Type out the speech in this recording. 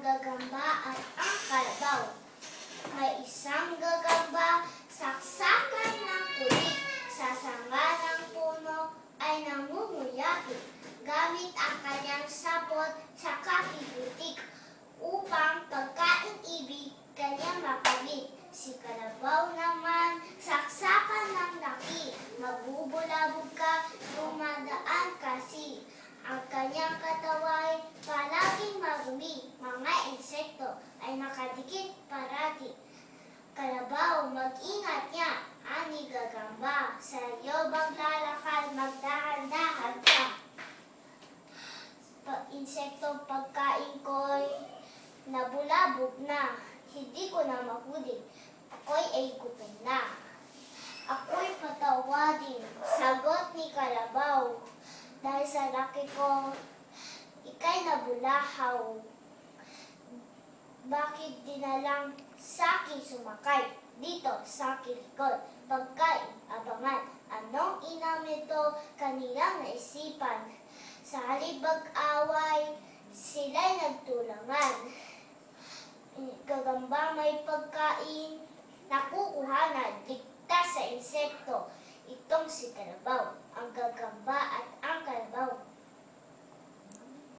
gagamba at ang kalabaw. May isang gagamba, saksakan ng kulit, sa sanga ng puno ay namumuyaki, gamit ang kanyang sapot sa kapibutik, upang pagkain ibig kanyang makamit. Si kalabaw naman, saksakan ng laki, mabubulabog ka, dumadaan kasi. Ang kanyang kataway palaging marumi, mga insekto nakadikit parati. Kalabaw, mag-ingat niya, ani gagamba, sa iyo maglalakad, magdahan-dahan ka. Pag insekto pagkain ko'y nabulabog na, hindi ko na mahuli, ako'y ay gutom na. Ako'y patawadin, sagot ni Kalabaw, dahil sa laki ko, ikay nabulahaw. Bakit di na lang sa akin sumakay dito sa kilikod? Pagkain, abangan, anong inamin to kanilang naisipan? Sa halibag away, sila'y nagtulangan. Gagamba may pagkain, nakukuhanan, ligtas sa insekto. Itong si Kalabaw, ang gagamba